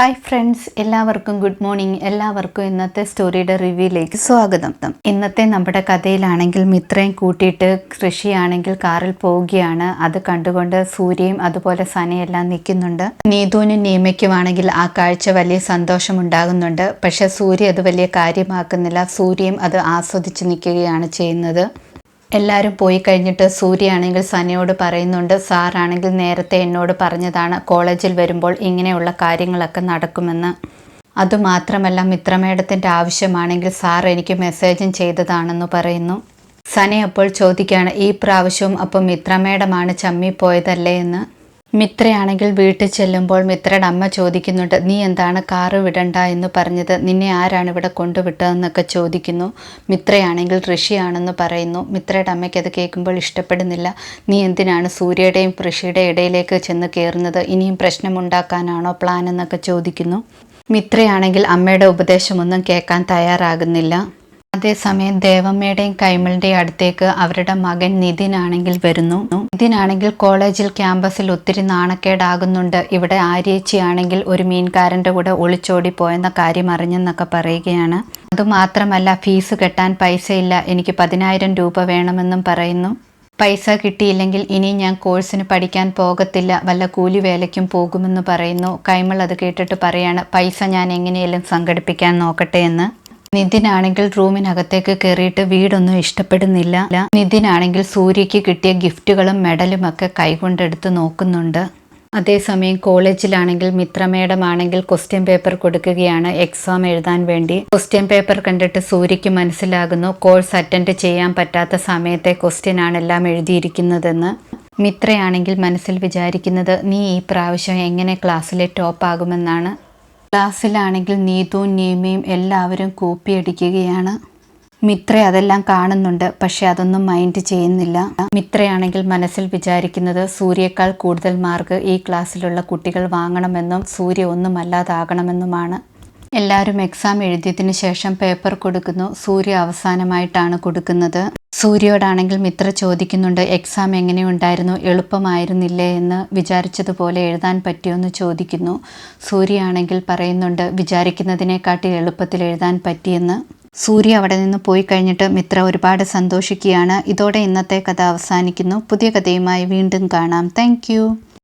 Hi friends എല്ലാവർക്കും good morning എല്ലാവർക്കും ഇന്നത്തെ സ്റ്റോറിയുടെ റിവ്യൂയിലേക്ക് സ്വാഗതം. ഇന്നത്തെ നമ്മുടെ കഥയിലാണെങ്കിൽ മിത്രയും കൂട്ടിയിട്ട് കൃഷിയാണെങ്കിൽ കാറിൽ പോവുകയാണ്. അത് കണ്ടുകൊണ്ട് സൂര്യയും അതുപോലെ സനയെല്ലാം നിൽക്കുന്നുണ്ട്. നീതുവിനും നിയമിക്കുവാണെങ്കിൽ ആ കാഴ്ച വലിയ സന്തോഷമുണ്ടാകുന്നുണ്ട് പക്ഷെ സൂര്യ അത് വലിയ കാര്യമാക്കുന്നില്ല. സൂര്യയും അത് ആസ്വദിച്ച് നിൽക്കുകയാണ് ചെയ്യുന്നത്. എല്ലാവരും പോയി കഴിഞ്ഞിട്ട് സൂര്യയാണെങ്കിൽ സനയോട് പറയുന്നുണ്ട് സാറാണെങ്കിൽ നേരത്തെ എന്നോട് പറഞ്ഞതാണ് കോളേജിൽ വരുമ്പോൾ ഇങ്ങനെയുള്ള കാര്യങ്ങളൊക്കെ നടക്കുമെന്ന്. അതുമാത്രമല്ല മിത്രമേടത്തിന്റെ ആവശ്യമാണെങ്കിൽ സാർ എനിക്ക് മെസ്സേജും ചെയ്തതാണെന്ന് പറയുന്നു. സനി അപ്പോൾ ചോദിക്കുകയാണ് ഈ പ്രാവശ്യവും അപ്പം മിത്രമേടമാണ് ചമ്മിപ്പോയതല്ലേ എന്ന്? മിത്രയാണെങ്കിൽ വീട്ടിൽ ചെല്ലുമ്പോൾ മിത്രയുടെ അമ്മ ചോദിക്കുന്നുണ്ട് നീ എന്താണ് കാറ് വിടണ്ട എന്ന് പറഞ്ഞത്? നിന്നെ ആരാണ് ഇവിടെ കൊണ്ടുവിട്ടതെന്നൊക്കെ ചോദിക്കുന്നു. മിത്രയാണെങ്കിൽ ഋഷിയാണെന്ന് പറയുന്നു. മിത്രയുടെ അമ്മയ്ക്ക് അത് കേൾക്കുമ്പോൾ ഇഷ്ടപ്പെടുന്നില്ല. നീ എന്തിനാണ് സൂര്യയുടെയും ഋഷിയുടെ ഇടയിലേക്ക് ചെന്ന് കയറുന്നത്? ഇനിയും പ്രശ്നമുണ്ടാക്കാനാണോ പ്ലാൻ എന്നൊക്കെ ചോദിക്കുന്നു. മിത്രയാണെങ്കിൽ അമ്മയുടെ ഉപദേശമൊന്നും കേൾക്കാൻ തയ്യാറാകുന്നില്ല. അതേസമയം ദേവമ്മയുടെയും കൈമളിന്റെയും അടുത്തേക്ക് അവരുടെ മകൻ നിതിനാണെങ്കിൽ വരുന്നു. നിതിനാണെങ്കിൽ കോളേജിൽ ക്യാമ്പസിൽ ഒത്തിരി നാണക്കേടാകുന്നുണ്ട്. ഇവിടെ ആര്യേച്ചിയാണെങ്കിൽ ഒരു മീൻകാരന്റെ കൂടെ ഒളിച്ചോടി പോയെന്ന കാര്യം അറിഞ്ഞെന്നൊക്കെ പറയുകയാണ്. അതുമാത്രമല്ല ഫീസ് കെട്ടാൻ പൈസയില്ല. എനിക്ക് പതിനായിരം രൂപ വേണമെന്നും പറയുന്നു. പൈസ കിട്ടിയില്ലെങ്കിൽ ഇനി ഞാൻ കോഴ്സിന് പഠിക്കാൻ പോകത്തില്ല. വല്ല കൂലി വേലയ്ക്കും പോകുമെന്ന് പറയുന്നു. കൈമൾ അത് കേട്ടിട്ട് പറയാണ് പൈസ ഞാൻ എങ്ങനെയെങ്കിലും സംഘടിപ്പിക്കാൻ നോക്കട്ടെ എന്ന്. നിതിനാണെങ്കിൽ റൂമിനകത്തേക്ക് കയറിയിട്ട് വീടൊന്നും ഇഷ്ടപ്പെടുന്നില്ല. നിതിനാണെങ്കിൽ സൂര്യയ്ക്ക് കിട്ടിയ ഗിഫ്റ്റുകളും മെഡലും ഒക്കെ കൈകൊണ്ടെടുത്ത് നോക്കുന്നുണ്ട്. അതേസമയം കോളേജിലാണെങ്കിൽ മിത്ര മേഡം ആണെങ്കിൽ ക്വസ്റ്റ്യൻ പേപ്പർ കൊടുക്കുകയാണ് എക്സാം എഴുതാൻ വേണ്ടി. ക്വസ്റ്റ്യൻ പേപ്പർ കണ്ടിട്ട് സൂര്യയ്ക്ക് മനസ്സിലാകുന്നു കോഴ്സ് അറ്റൻഡ് ചെയ്യാൻ പറ്റാത്ത സമയത്തെ ക്വസ്റ്റ്യൻ ആണ് എല്ലാം എഴുതിയിരിക്കുന്നതെന്ന്. മിത്രയാണെങ്കിൽ മനസ്സിൽ വിചാരിക്കുന്നത് നീ ഈ പ്രാവശ്യം എങ്ങനെ ക്ലാസ്സിലെ ടോപ്പ് ആകുമെന്നാണ് ക്ലാസ്സിലാണെങ്കിൽ നീതുവും നീമയും എല്ലാവരും കൂപ്പിയടിക്കുകയാണ്. മിത്ര അതെല്ലാം കാണുന്നുണ്ട് പക്ഷെ അതൊന്നും മൈൻഡ് ചെയ്യുന്നില്ല. മിത്രയാണെങ്കിൽ മനസ്സിൽ വിചാരിക്കുന്നത് സൂര്യയേക്കാൾ കൂടുതൽ മാർക്ക് ഈ ക്ലാസ്സിലുള്ള കുട്ടികൾ വാങ്ങണമെന്നും സൂര്യ ഒന്നും അല്ലാതാകണമെന്നുമാണ് എല്ലാവരും എക്സാം എഴുതിയതിന് ശേഷം പേപ്പർ കൊടുക്കുന്നു. സൂര്യ അവസാനമായിട്ടാണ് കൊടുക്കുന്നത്. സൂര്യയോടാണെങ്കിൽ മിത്ര ചോദിക്കുന്നുണ്ട് എക്സാം എങ്ങനെയുണ്ടായിരുന്നു? എളുപ്പമായിരുന്നില്ലേ? എന്ന് വിചാരിച്ചതുപോലെ എഴുതാൻ പറ്റിയോന്ന് ചോദിക്കുന്നു. സൂര്യയാണെങ്കിൽ പറയുന്നുണ്ട് വിചാരിക്കുന്നതിനെക്കാട്ടി എളുപ്പത്തിൽ എഴുതാൻ പറ്റിയെന്ന്. സൂര്യ അവിടെ നിന്ന് പോയി കഴിഞ്ഞിട്ട് മിത്ര ഒരുപാട് സന്തോഷിക്കുകയാണ്. ഇതോടെ ഇന്നത്തെ കഥ അവസാനിക്കുന്നു. പുതിയ കഥയുമായി വീണ്ടും കാണാം. താങ്ക്